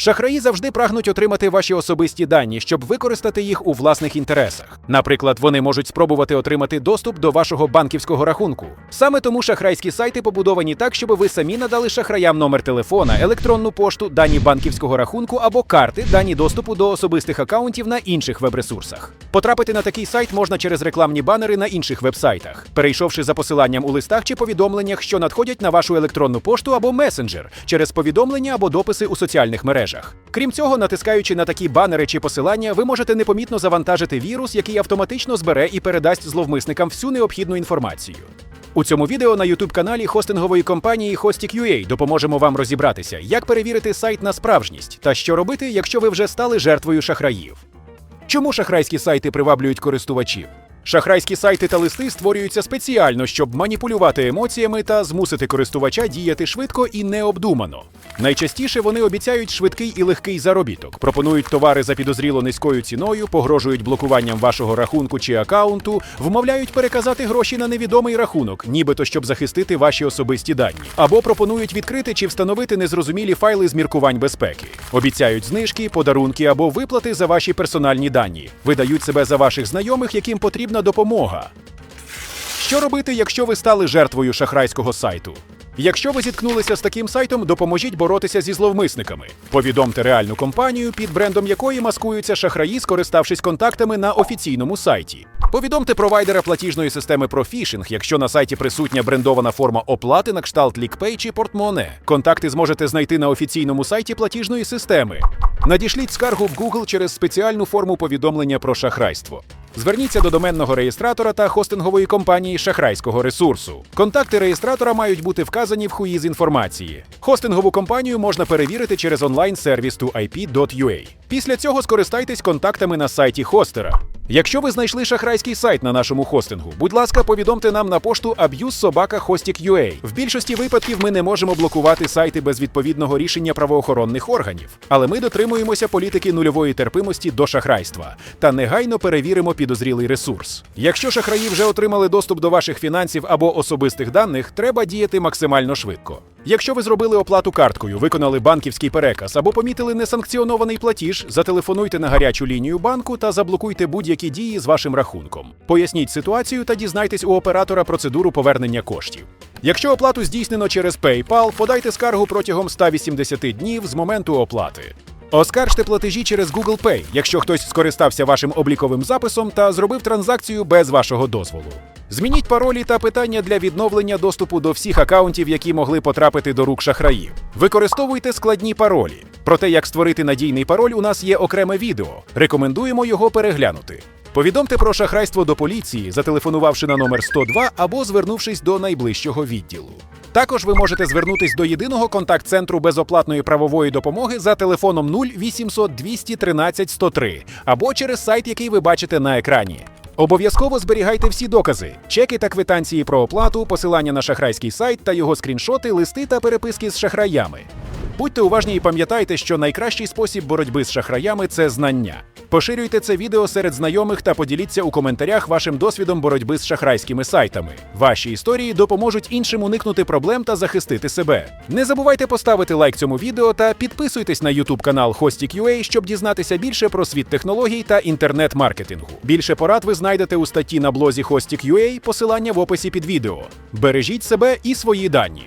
Шахраї завжди прагнуть отримати ваші особисті дані, щоб використати їх у власних інтересах. Наприклад, вони можуть спробувати отримати доступ до вашого банківського рахунку. Саме тому шахрайські сайти побудовані так, щоб ви самі надали шахраям номер телефона, електронну пошту, дані банківського рахунку або карти, дані доступу до особистих акаунтів на інших веб-ресурсах. Потрапити на такий сайт можна через рекламні банери на інших веб-сайтах, перейшовши за посиланням у листах чи повідомленнях, що надходять на вашу електронну пошту або месенджер, через повідомлення або дописи у соціальних мережах. Крім цього, натискаючи на такі банери чи посилання, ви можете непомітно завантажити вірус, який автоматично збере і передасть зловмисникам всю необхідну інформацію. У цьому відео на youtube каналі хостингової компанії Hostik.ua допоможемо вам розібратися, як перевірити сайт на справжність та що робити, якщо ви вже стали жертвою шахраїв. Чому шахрайські сайти приваблюють користувачів? Шахрайські сайти та листи створюються спеціально, щоб маніпулювати емоціями та змусити користувача діяти швидко і необдумано. Найчастіше вони обіцяють швидкий і легкий заробіток, пропонують товари за підозріло низькою ціною, погрожують блокуванням вашого рахунку чи акаунту, вмовляють переказати гроші на невідомий рахунок, нібито щоб захистити ваші особисті дані, або пропонують відкрити чи встановити незрозумілі файли з міркувань безпеки, обіцяють знижки, подарунки або виплати за ваші персональні дані, видають себе за ваших знайомих, яким потрібна допомога. Що робити, якщо ви стали жертвою шахрайського сайту? Якщо ви зіткнулися з таким сайтом, допоможіть боротися зі зловмисниками. Повідомте реальну компанію, під брендом якої маскуються шахраї, скориставшись контактами на офіційному сайті. Повідомте провайдера платіжної системи про фішинг, якщо на сайті присутня брендована форма оплати на кшталт лікпей чи портмоне. Контакти зможете знайти на офіційному сайті платіжної системи. Надішліть скаргу в Google через спеціальну форму повідомлення про шахрайство. Зверніться до доменного реєстратора та хостингової компанії шахрайського ресурсу. Контакти реєстратора мають бути вказані в хуї з інформації. Хостингову компанію можна перевірити через онлайн-сервіс IP.ua. Після цього скористайтесь контактами на сайті хостера. Якщо ви знайшли шахрайський сайт на нашому хостингу, будь ласка, повідомте нам на пошту abuse.sobaka.hostik.ua. В більшості випадків ми не можемо блокувати сайти без відповідного рішення правоохоронних органів, але ми дотримуємося політики нульової терпимості до шахрайства та негайно перевіримо підозрілий ресурс. Якщо шахраї вже отримали доступ до ваших фінансів або особистих даних, треба діяти максимально швидко. Якщо ви зробили оплату карткою, виконали банківський переказ або помітили несанкціонований платіж, зателефонуйте на гарячу лінію банку та заблокуйте будь-які дії з вашим рахунком. Поясніть ситуацію та дізнайтесь у оператора процедуру повернення коштів. Якщо оплату здійснено через PayPal, подайте скаргу протягом 180 днів з моменту оплати. Оскаржте платежі через Google Pay, якщо хтось скористався вашим обліковим записом та зробив транзакцію без вашого дозволу. Змініть паролі та питання для відновлення доступу до всіх акаунтів, які могли потрапити до рук шахраїв. Використовуйте складні паролі. Про те, як створити надійний пароль, у нас є окреме відео. Рекомендуємо його переглянути. Повідомте про шахрайство до поліції, зателефонувавши на номер 102 або звернувшись до найближчого відділу. Також ви можете звернутись до єдиного контакт-центру безоплатної правової допомоги за телефоном 0800 213 103 або через сайт, який ви бачите на екрані. Обов'язково зберігайте всі докази, чеки та квитанції про оплату, посилання на шахрайський сайт та його скріншоти, листи та переписки з шахраями. Будьте уважні і пам'ятайте, що найкращий спосіб боротьби з шахраями це знання. Поширюйте це відео серед знайомих та поділіться у коментарях вашим досвідом боротьби з шахрайськими сайтами. Ваші історії допоможуть іншим уникнути проблем та захистити себе. Не забувайте поставити лайк цьому відео та підписуйтесь на YouTube канал Hostik.ua, щоб дізнатися більше про світ технологій та інтернет-маркетингу. Більше порад ви знайдете у статті на блозі Hostik.ua, посилання в описі під відео. Бережіть себе і свої дані.